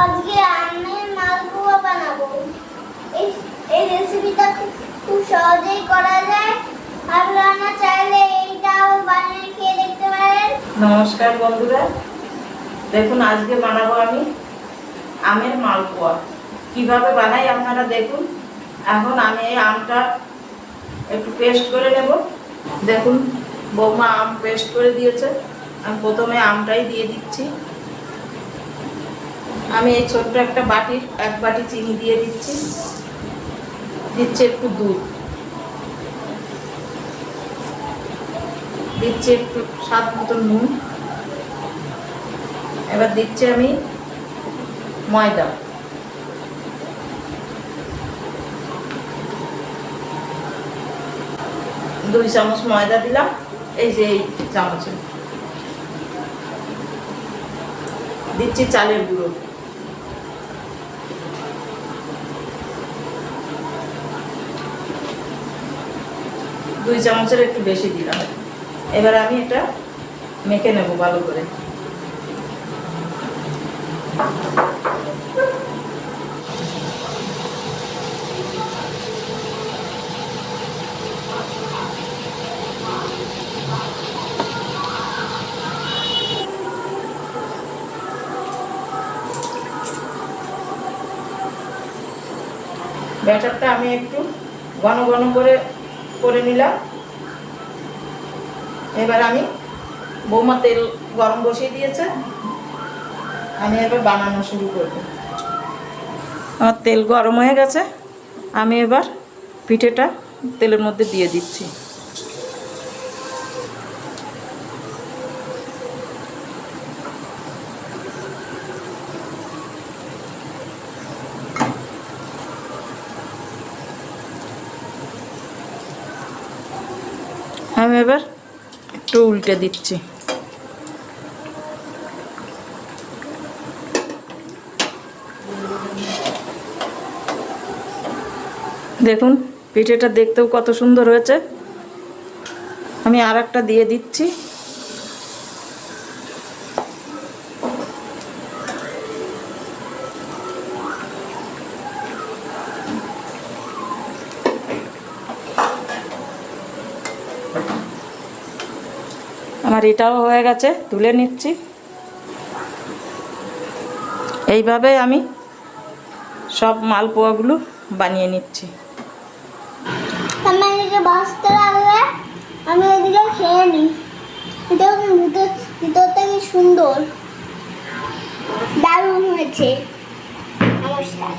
আজকে আমি মালপোয়া বানাবো। এই এই রেসিপিটা খুব সহজেই করা যায়। আপনারা চাইলে এইটাও বানিয়ে খেয়ে দেখতে পারেন। নমস্কার বন্ধুরা। দেখুন, আজকে বানাবো আমি আমের মালপোয়া কীভাবে বানাই আপনারা দেখুন। এখন আমি এই আমটা একটু পেস্ট করে নেব। দেখুন, বৌমা আম পেস্ট করে দিয়েছে। আমি প্রথমে আমটাই দিয়ে দিচ্ছি। আমি এই ছোট্ট একটা বাটির এক বাটি চিনি দিয়ে দিচ্ছি। দিচ্ছি একটু দুধ। দিচ্ছি একটু স্বাদ মতো নুন। এবার দিচ্ছি আমি ময়দা। দুই চামচ ময়দা দিলাম। এই যে এই চামচে। দিচ্ছি চালের গুঁড়ো। দুই চামচের একটু বেশি দিলাম। এবার আমি এটা মেখে নেব ভালো করে। ব্যাটারটা আমি একটু ঘন ঘন করে করে নিলাম। এবার আমি বৌমা তেল গরম বসিয়ে দিয়েছে। আমি এবার বানানো শুরু করব। আমার তেল গরম হয়ে গেছে। আমি এবার পিঠেটা তেলের মধ্যে দিয়ে দিচ্ছি। আমি এবার একটু উল্টে দিচ্ছি। দেখুন, পিঠেটা দেখতেও কত সুন্দর হয়েছে। আমি আর একটা দিয়ে দিচ্ছি। আমার এটাও হয়ে গেছে, তুলে নিচ্ছি। এইভাবে আমি সব মালপোয়াগুলো বানিয়ে নিচ্ছি। আমি খেয়ে নিই এটা সুন্দর। দারুণ হয়েছে। নমস্কার।